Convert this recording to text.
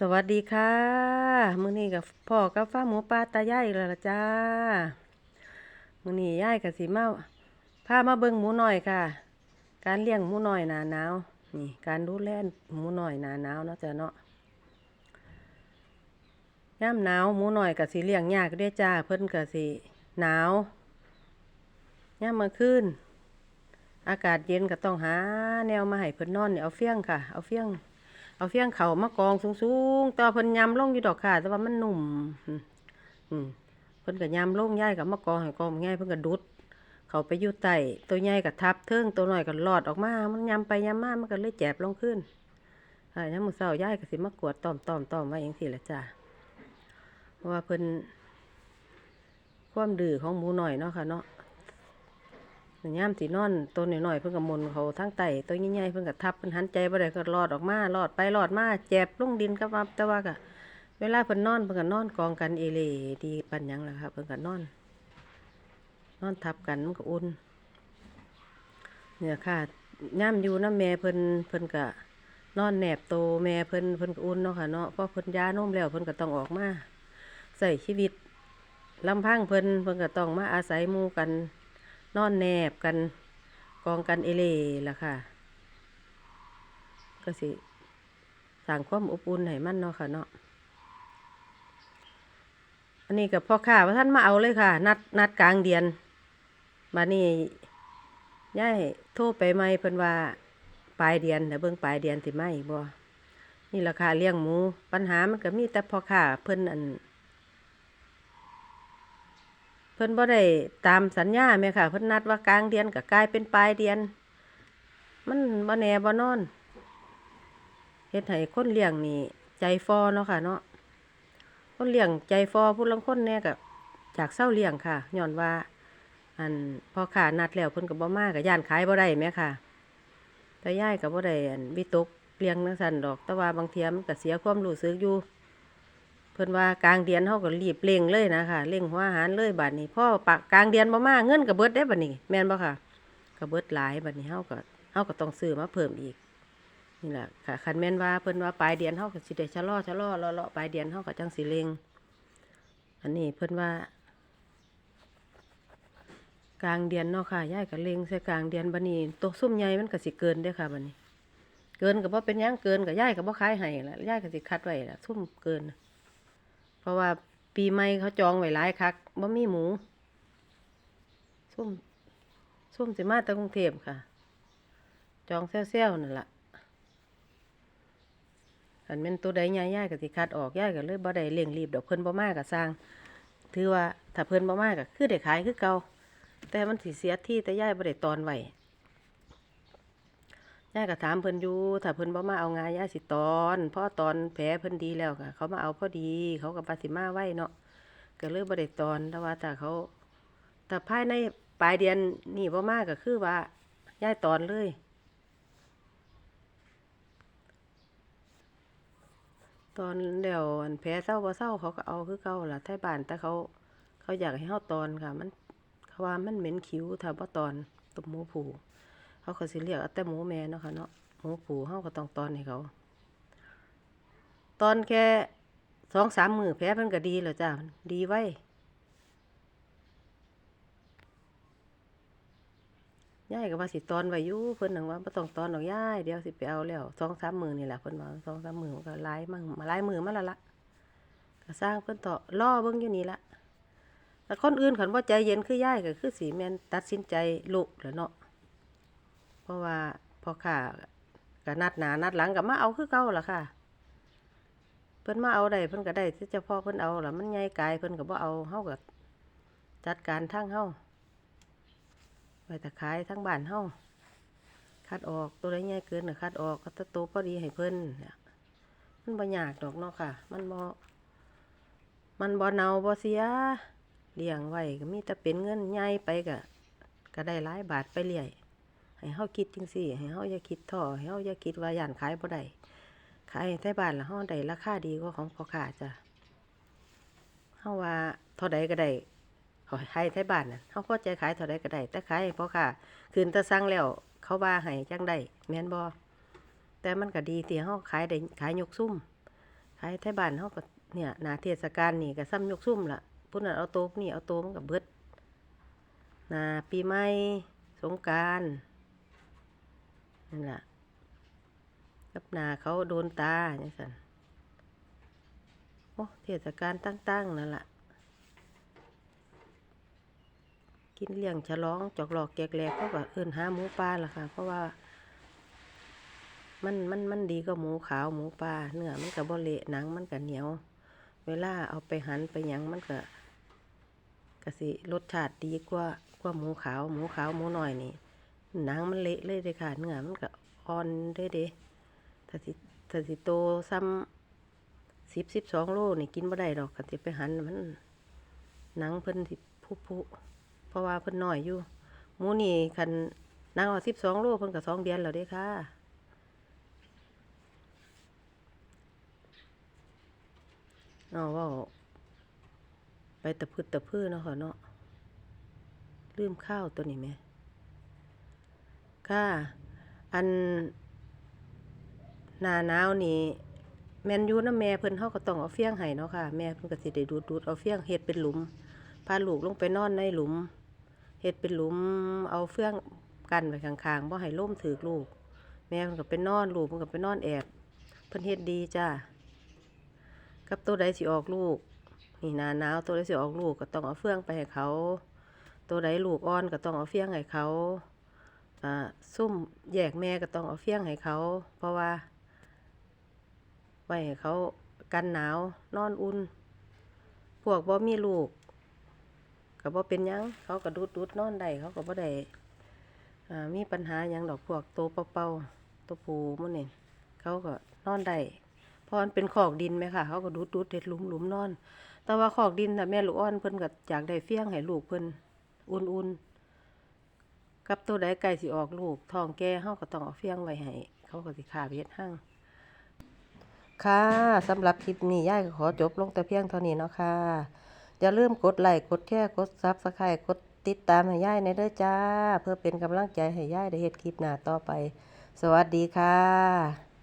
สวัสดีค่ะ มื้อนี้กับพ่อกับฟ้าหมูปลาตายายแล้วล่ะจ้า มื้อนี้ยายก็สิมาพามาเบิ่งหมูหน้อยค่ะ การเลี้ยงหมูหน้อยหนาหนาวนี่ การดูแลหมูหน้อยหนาหนาวเนาะจ้ะเนาะยามหนาวหมูหน้อยก็สิเลี้ยงยากด้อจ้า เพิ่นก็สิหนาวยามมื้อคืนอากาศเย็นก็ต้องหา แนวมาให้เพิ่นนอนนี่เอาเฟี้ยงค่ะ เอาเฟี้ยง เอาเฟียงเขามากองสูงๆแตว่าเพิ่นยำลงอยู่ดอกค่ะ แต่ว่ามันหนุ่มอืมเพิ่นก็ยำลงย่ายกับมากองให้กองง่ายเพิ่นก็ดุด เขาไปอยู่ใต้ตัวใหญ่ก็ทับเทิงตัวหน้อยก็ลอดออกมา มันยำไปยำมามันก็เลยแจบลงขึ้นอ่ายามมื้อเช้าย่ายก็สิมากวดตอมตอมตอมไว้จังซี่ละจ้าว่าเพิ่นความดื้อของหมูหน้อยเนาะค่ะเนาะ ยามสินอนตัวน้อยๆเพิ่นก็หมุนเขาทั้งไตตัวใหญ่ๆเพิ่นก็ทับเพิ่นหันใจบ่ได้ก็รอดออกมารอดไปรอดมาแจบลงดินกับว่าแต่ว่าก็เวลาเพิ่นนอนเพิ่นก็นอนกองกันเอเลดีปานหยังล่ะครับเพิ่นก็นอน นอนทับกันมันก็อุ่นเนี่ยค่ะย่ำอยู่น้ำแม่เพิ่นเพิ่นก็นอนแนบโตแม่เพิ่นเพิ่นก็อุ่นเนาะค่ะเนาะเพราะเพิ่นยานมแล้วเพิ่นก็ต้องออกมาใส่ชีวิตลำพังเพิ่นเพิ่นก็ต้องมาอาศัยมู่กัน นอนแนบกันกองกันเอเล่ล่ะค่ะ ก็สิสร้างความอบอุ่นให้มันเนาะค่ะเนาะอันนี้กับพ่อข้าว่าท่านมาเอาเลยค่ะ นัดนัดกลางเดือนมานี่ย่ายโทรไปไหมเพิ่นว่าปลายเดือนเดี๋ยวเบิ่งปลายเดือนสิมาอีกบ่นี่ราคาเลี้ยงหมู ปัญหามันก็มีแต่พ่อข้าเพิ่นอัน เพิ่นบ่ได้ตามสัญญาแม่ค่ะ เพิ่นนัดว่ากลางเดือนก็กลายเป็นปลายเดือน มันบ่แน่บ่นอนเฮ็ดให้คนเลี้ยงนี่ใจฟอเนาะค่ะ เนาะคนเลี้ยงใจฟอผู้ลางคนแน่ก็จากเศร้าเลี้ยงค่ะย้อนว่า อันพอขานัดแล้วเพิ่นก็บ่มาก็ย่านขายบ่ได้แม่ค่ะแต่ย่ายก็บ่ได้อันวิตกเลี้ยงจังซั่นดอก แต่ว่าบางเทียมันก็เสียความรู้สึกอยู่ เพิ่นว่ากลางเดือนเฮาก็รีบเร่งเลยนะค่ะเร่งหัวอาหารเลยบัดนี้พ่อปากกลางเดือนบ่มาเงินก็เบิดได้บัดนี้ แม่นบ่ค่ะก็เบิดหลายบัดนี้เฮาก็เฮาก็ต้องซื้อมาเพิ่มอีกนี่แหละค่ะคันแม่นว่าเพิ่นว่าปลายเดือนเฮาก็สิได้ชะลอชะลอเลาะๆปลายเดือนเฮาก็จังสิเร่งอันนี้เพิ่นว่ากลางเดือนเนาะค่ะย่ายก็เร่งใส่กลางเดือนบัดนี้ตัวซุ่มใหญ่มันก็สิเกินเด้ค่ะบัดนี้ เกินก็บ่เป็นหยังเกินก็ย่ายก็บ่ขายให้ละย่ายก็สิคัดไว้ละซุ่มเกิน เพราะว่าปีใหม่เขาจองไว้หลายคักบ่มีหมูส้มส้มสิมาจากรุงเทพค่ะ จองเซี่ยวๆนั่นละอันแม่นตัวใดใหญ่ย่ายก็สิคัดออกย่ายก็เลยบ่ได้เร่งรีบดอกเพิ่นบ่มาก็สร้าง ถือว่าถ้าเพิ่นบ่มาก็คือได้ขายคือเก่าแต่มันสิเสียที่แต่ย่ายบ่ได้ตอนไว้ ย่ายก็ถามเพิ่นอยู่ถ้าเพิ่นบ่มาเอางานย่ายสิตอนพราะตอนแผลเพิ่นดีแล้วก็เขามาเอาพอดี เขาก็ว่าสิมาไว้เนาะก็เลยบ่ได้ตอนแต่ว่าถ้าเขาถ้าภายในปลายเดือนนี่บ่มาก็คือว่าย่ายตอนเลยตอนเดี๋ยวอันแผลเศร้าบ่เศร้าเขาก็เอาคือเก่าล่ะไทบ้านแต่เขาเขาอยากให้เฮาตอนค่ะ มันเขาว่ามันเหม็นคิ้วถ้าบ่ตอนตุบหมูผู เขาก็สิเรียกเอาแต่หมูแม่เนาะค่ะเนาะหมูผูเฮาก็ต้องตอนให้เขา ตอนแค่สองสามมือแผลเพิ่นก็ดีแล้วจ้าดีไว้ย่ายก็ว่าสิตอนไว้อยู่เพิ่นนึงว่าบ่ต้องตอนดอกย่ายเดี๋ยวสิไปเอาแล้วสองสามมือนี่แหละเพิ่นว่าสองสามมือมันก็หลายมั่งมาหลายมือมาละละก็สร้างเพิ่นต่อล่อเบิ่งอยู่นี่ละแต่คนอื่นคันบ่าใจเย็นคือย่ายก็คือสิแมนตัดสินใจลุกแหล้วเนาะ เพราะว่าพอค้าก็นัดหนานัดหลังก็มาเอาคือเก่าล่ะค่ะ เพิ่นมาเอาได้เพิ่นก็ได้ที่เฉพาะเพิ่นเอาล่ะมันใหญ่กายเพิ่นก็บ่เอาเฮาก็จัดการทางเฮาไว้แต่ขายทั้งบ้านเฮาคัดออกตัวใดใหญ่เกินก็คัดออกก็ตะโตพอดีให้เพิ่นเนี่ยมันบ่ยากดอกเนาะค่ะ มันบ่มันบ่เน่าบ่เสียเลี้ยงไว้ก็มีแต่เป็นเงินใหญ่ไปก็ก็ได้หลายบาทไปเรื่อย ให้เฮาคิดจังซี่ ให้เฮาอย่าคิดท้อให้เฮาอย่าคิดว่าย่านขายบ่ได้ขายให้ไทบ้านละห้อได้ราคาดีกว่าของพ่อค้าจ้ะเฮาว่าเท่าใดก็ได้เขาให้ไทบ้านน่ะเฮาพอใจขายเท่าใดก็ได้แต่ขายให้พ่อค้าคืนตะสั่งแล้วเขาว่าให้จังได้แม่นบ่แต่มันก็ดีที่เฮาขายได้ขายยกซุ่มขายไทบ้านเฮาก็เนี่ยหน้าเทศกาลนี่ก็ซ้ำยกซุ่มล่ะพุ่นนั้นเอาโตะนี่เอาโตะมันก็เบิดหน้าปีใหม่สงกรานต์ นั่นแหละกับนาเขาโดนตาจังซั่นโอ้เทศกาลตั้งๆนั่นแหละกินเลี้ยงฉลองจอกหลอกแจกแหลกเขาก็เอิ้นหาหมูป่าล่ะค่ะ เพราะว่า มันมันมันดีกว่าหมูขาวหมูป่าเนื้อมันก็บ่เละหนังมันก็เหนียว เวลาเอาไปหั่นไปยังมันก็ก็สิรสชาติดีกว่ากว่าหมูขาว หมูขาวหมูหน้อยนี่ หนังมันเละเลยเด้ค่ะเนื้อมันก็อ่อนเด้เด้ถ้าสิถ้าสิโตซ้ำสิบสิบสองโลนี่กินบ่ได้ดอกคันสิไปหันมันหนังเพิ่นสิผุๆเพราะว่าเพิ่นน้อยอยู่หมูนี่คันหนังเอาสิบสองโลเพิ่นก็สองเดือนแล้วเด้ค่ะเนาะว่าไปตะพืดตะพื้อเนาะค่ะเนาะลืมข้าวตัวนี้ไหม ค่ะ อันหน้าหนาวนี่แมนยู่นะแม่เพิ่นเฮาก็ต้องเอาเฟียงให้เนาะค่ะ แม่เพิ่นก็สิได้ดูดดูดเอาเฟียงเฮ็ดเป็นหลุม พาลูกลงไปนอนในหลุมเฮ็ดเป็นหลุม เอาเฟืองกันไว้ข้างๆบ่ให้ลมถึกลูก แม่เพิ่นก็ไปนอนลูกเพิ่นก็ไปนอนแอบเพิ่นเฮ็ดดีจ้ากับตัวใดสิออกลูก นี่หนาหนาวตัวใดสิออกลูกก็ต้องเอาเฟืองไปให้เขา ตัวใดลูกอ่อนก็ต้องเอาเฟียงให้เขา ซุ่มแยกแม่ก็ต้องเอาเฟี้ยงให้เขา เพราะว่า ไว้ให้เขากันหนาวนอนอุ่น พวกบ่มีลูกก็บ่เป็นยังเขาก็ดูดดูดนอนได้เขาก็บ่ได้มีปัญหายังดอกพวกโตวเป่าๆตัวผูมื้อนี่เขาก็นอนได้พราะมันเป็นขอกดินไหมค่ะ เขาก็ดูดดูดเด็ดหลุมหลุมนอน แต่ว่าขอกดินถ้าแม่ลูกอ่อนเพิ่นก็อยากได้เฟี้ยงให้ลูกเพิ่นอุ่นๆ กับตัวใดไก่สิออกลูกทองแก่เฮาก็ต้องเอาเฟี้ยงไว้ให้เขาก็สิขาเฮ็ดหั่งค่ะสำหรับคลิปนี้ยายก็ขอจบลงแต่เพียงเท่านี้เนาะค่ะอย่าลืมกดไลค์กดแชร์กด Subscribe กดติดตามให้ยายในเด้อจ้า เพื่อเป็นกำลังใจให้ยายได้เฮ็ดคลิปหน้าต่อไป สวัสดีค่ะ